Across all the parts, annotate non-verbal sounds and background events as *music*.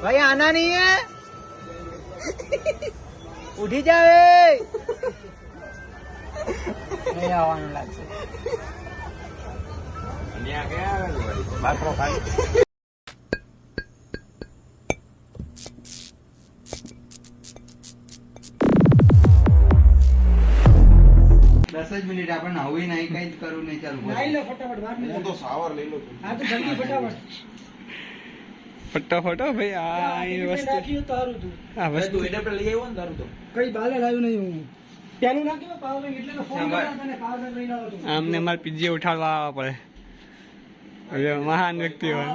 भाई आना नहीं है उठी जावे નહીં આવવાનું લાગશે દસ જ મિનિટ આપણે નવી નહીં કઈ જ કરવું નહીં ચાલુ નાઈ લો ફટાફટ વાર નહીં હું તો સાવર લઈ લઉં છું હા તો જલ્દી ફટાફટ ફટાફટ હો ભાઈ આ આ એ આ વસ્તુ. એડેપ્ટર લઈ આવ્યો ને તારું તો. કઈ બાલે લાવ્યું નહીં હું. પેલું નાખ્યું પાવર બેંક એટલે તો ફોન તને પાવર બેંક લઈને આવ્યો આમને માર પીજી ઉઠાડવા આવવા પડે. હવે મહાન વ્યક્તિ હોય.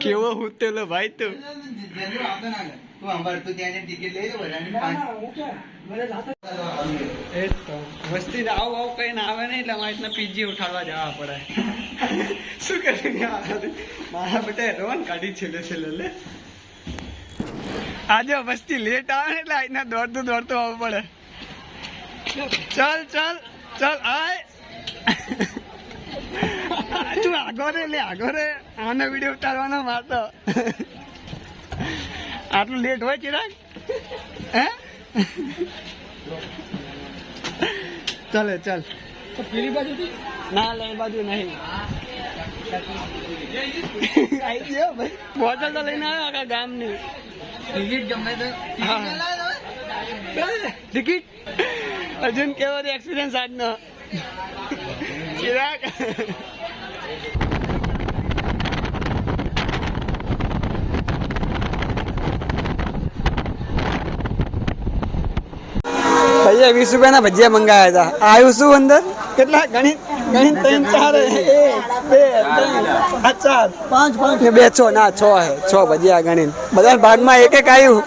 કેવો હુતેલો ભાઈ તું. જલ્દી આવતો ના તું અંબાર તું ત્યાં ટિકિટ લઈ લો બધાની ના, પાંચ ના, હું ક્યાં? મને જાતે જ- એ તો વસ્તી આવ આવ કઈને આવે નહીં એટલે અમારે પીજી ઉઠાડવા જવા પડે. *laughs* શું કરે મારા બેટા રોન કાઢી છેલ્લે છેલ્લે લે. આજે વસ્તી લેટ આવે ને એટલે આજના દોડતું દોડતું આવવું પડે. ચાલ ચાલ ચાલ આય. તું આગો રે લે આગો રે આનો વીડિયો ઉતારવાનો મારતો આટલું લેટ હોય ચિરાગ? હે? ચાલે, ચાલ. પેલી બાજુ ના, લે બાજુ નહીં. આઈ ગયો ભાઈ. બોટલ તો લઈને આવ્યો આખા ગામની. ટિકિટ ગમે તો ટિકિટ? અર્જુન, કેવો એક્સપિરિયન્સ આજનો? ચિરાગ? ભૈયા વીસ રૂપિયાના ભજીયા મંગાવ્યા હતા. આવ્યું શું અંદર? કેટલા? ગણિત ગણિત ત્રણ ચાર બે આ ચાર. પાંચ પાંચ. બે છ ના છ હે. છ ભજીયા ગણિત બધા ભાગમાં એક એક આવ્યું.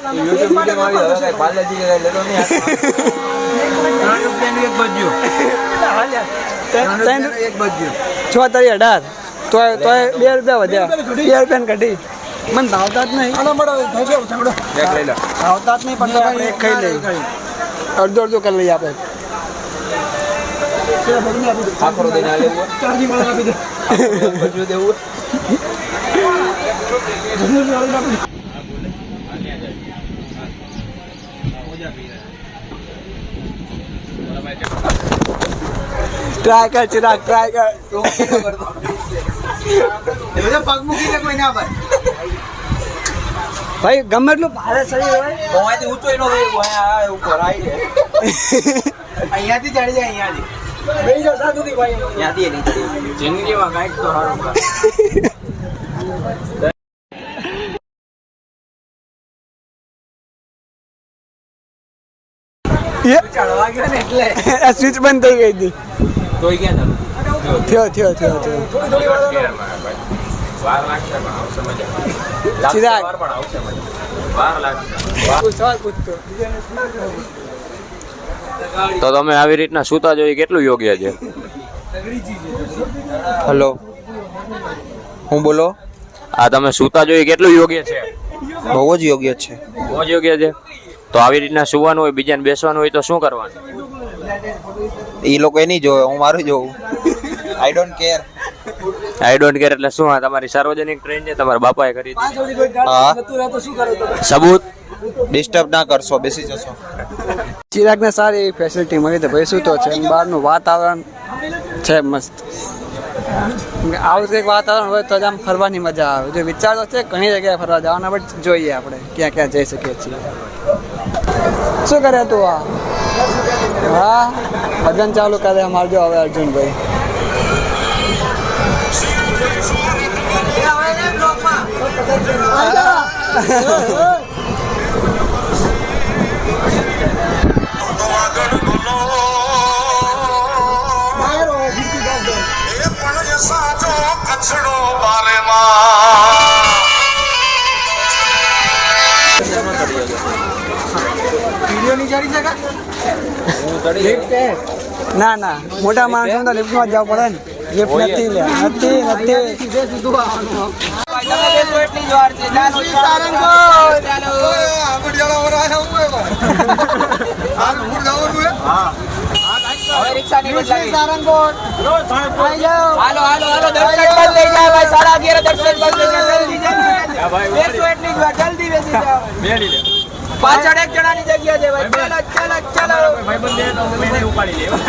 છ તારી અઢાર. તો તો બે રૂપિયા વધ્યા. બે રૂપિયા કઢી. મને ધાવતા જ નહીં. ભાવતા જ નહીં પણ એક ખાઈ લઈએ. અડધો અડધો કરી લઈએ આપણે ચાર્જિંગ વાળા આપી દે. ટ્રાય કર ચિરાગ ટ્રાય કર. પગ મૂકી દે કોઈ ના પર ભાઈ ગમે એટલું ભારે શરીર હોય. અહીંયાથી ચડી જાય અહીંયાથી. બેસી જાઓ શાંતિથી ભાઈ. આ સ્વિચ બંધ થઈ ગઈ હતી. થયો થયો થયો થયો. *laughs* ચિરાગ. તો તમે આવી રીતના સૂતા જોઈએ કેટલું યોગ્ય છે? હલો. હું બોલો? આ તમે સૂતા જોઈએ કેટલું યોગ્ય છે? બહુ જ યોગ્ય છે. બહુ જ યોગ્ય છે? તો આવી રીતના સુવાનું હોય બીજાને બેસવાનું હોય તો શું કરવાનું? એ લોકો નહીં જોવે હું મારું જોઉં I don't care I don't care એટલે શું આ તમારી સાર્વજનિક ટ્રેન છે? તમારા બાપાએ કરી હા. સબૂત? ડિસ્ટર્બ ના કરશો બેસી જશો. ચિરાગને સારી એવી ફેસિલિટી મળી તો ભાઈ શું તો છે. બહારનું વાતાવરણ છે મસ્ત. આવું કંઈક વાતાવરણ હોય તો જ આમ ફરવાની મજા આવે. જો વિચાર તો છે ઘણી જગ્યાએ ફરવા જવાના બટ જોઈએ આપણે ક્યાં ક્યાં જઈ શકીએ છીએ. શું કરે તું આ? હા? ભજન ચાલુ કરે અમારજો હવે અર્જુનભાઈ. ના ના મોટા માણસો તો લિફ્ટમાં જ જવું પડે ને લિફ્ટ નથી લે નથી નથી એટલી જ વાર જલ્દી બેસી જાઓ પાછળ એક જણાની જગ્યા છે ભાઈ. ચાલો ચાલો ચાલો.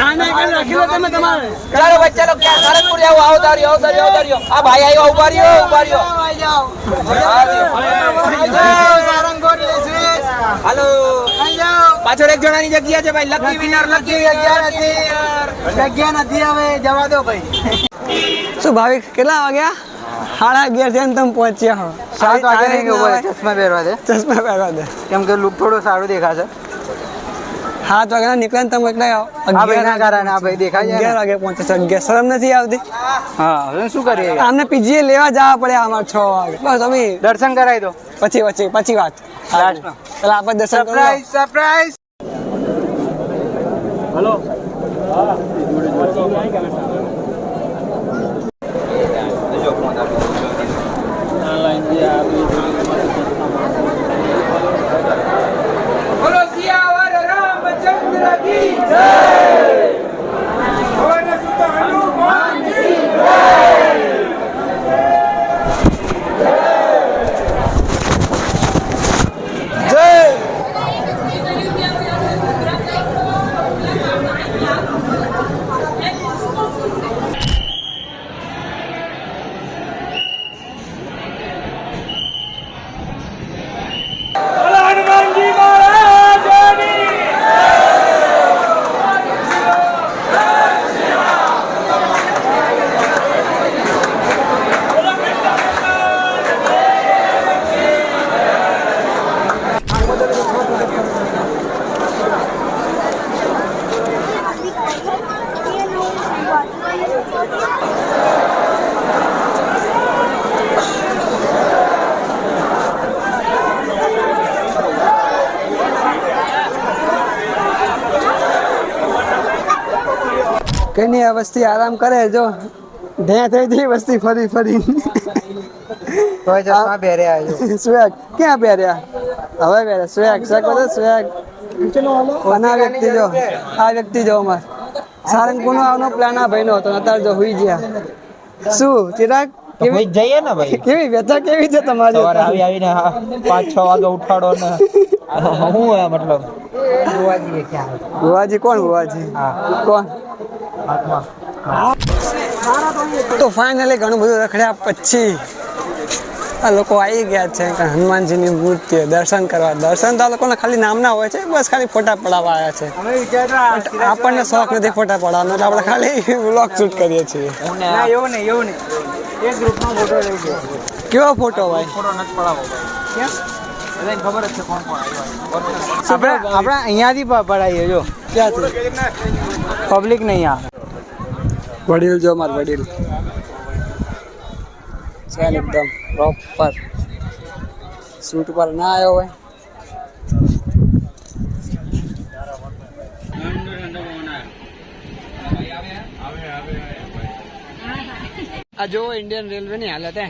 આને કઈ રાખી લો તમે તમારે. ચાલો ભાઈ ચાલો કે સારંગપુર આવો આવો તાર્યો આવો તાર્યો આવો તાર્યો આ ભાઈ આવ્યો ઊભા રહ્યો ઊભા રહ્યો. હાલો. પાછળ એક જણાની જગ્યા છે ભાઈ. લકી વિનર લકી જગ્યા નથી જગ્યા નથી હવે જવા દો ભાઈ. શું ભાવિક કેટલા વાગ્યા? સાડા અગિયાર છે ને તમે પહોંચ્યા હો. સાત વાગે નહીં ઊભા ચશ્મા પહેરવા દે. ચશ્મા પહેરવા દે. કેમ કે લુક થોડો સારું દેખાશે. સાત વાગે નીકળે ને તમે એકલા ના કારણે આ ભાઈ દેખાય અગિયાર વાગે પહોંચે છે. અગિયાર. શરમ નથી આવતી? હા હવે શું કરીએ? આમને પીજીએ લેવા જવા પડે અમાર છ વાગે. બસ અમે દર્શન કરાવી દો. પછી પછી પછી વાત. લાસ્ટમાં. પેલા આપણે દર્શન કરી લો. સરપ્રાઈઝ બોલો કઈ આ વસ્તી આરામ કરે જો. ધ્યાં થઈ જઈ વસ્તી ફરી ફરી. તો ચશ્મા પહેર્યા સ્વેગ. ક્યાં પહેર્યા હવે પહેર્યા સ્વેગ સ્વેગ બધો સ્વેગ. કોના વ્યક્તિ જો? આ વ્યક્તિ જો અમાર. સારંગપુર નો પ્લાન આ ભાઈ નો હતો અત્યારે જો હુઈ ગયા. શું? ચિરાગ? ભાઈ જઈએ ને ભાઈ. કેવી વ્યથા કેવી છે તમારી સવારે આવી આવીને પાંચ છ વાગે ઉઠાડો ને. હું હે મતલબ? ક્યાં ભુવાજી કોણ ભુવાજી? કોણ? તો ફાઇનલી ઘણું બધું રખડ્યા પછી આ લોકો આવી ગયા છે કે હનુમાનજીની મૂર્તિ દર્શન કરવા. દર્શન તો આ લોકોને ખાલી નામના હોય છે બસ ખાલી ફોટા પડાવવા આવ્યા છે. આપણને શોખ નથી ફોટા પડાવવાનો એટલે આપણે ખાલી *laughs* વ્લોગ શૂટ કરીએ છીએ. એવું નહીં એવું નહીં. એક ગ્રુપનો ફોટો લઈ ગયો કેવો ફોટો ભાઈ ફોટો નથી પડાવો ભાઈ. ખબર જ છે કોણ કોણ આપણે આપણે અહીંયાથી પડાવીએ જો. ક્યાંથી? પબ્લિક નહીં આવે વડીલ જો માર વડીલ. છે ને એકદમ પ્રોપર શૂટ પર ના આવ્યો હોય. આ જો ઇન્ડિયન રેલવે ની હાલત હે.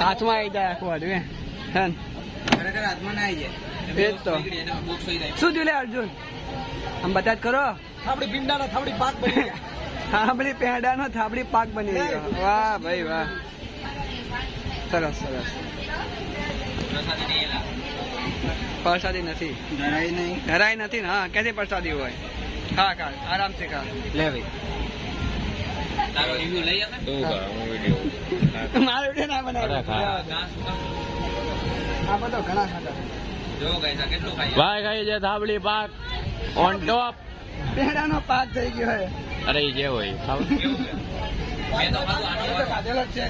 હાથમાં આવી જાય આખું હે. ને? એ જ તો. શું થયું લે અર્જુન? આમ બધા જ કરો? થાબડી થાબડી પાક બની થાબડી પેંડાનો થાબડી પાક બની ગયો. વાહ ભાઈ વાહ. સરસ સરસ. પ્રસાદી નથી. ધરાય નહીં. ધરાઈ નથી ને હા ક્યાંથી પ્રસાદી હોય? ખા ખા આરામથી ખા. લે ભાઈ. તારો રિવ્યુ લઈ આવે *laughs* તો હું વિડિયો મારો વિડિયો ના બનાવ. આ બધો ઘણા ખાતા. જો ગાઈસ આ કેટલું ખાઈ ભાઈ ખાઈ છે થાબડી પાક. ઓન ટોપ પેડાનો પાક થઈ ગયો હે. અરે એ જે હોય ખાવ મેં તો ખાધું આનો ખાધેલો છે.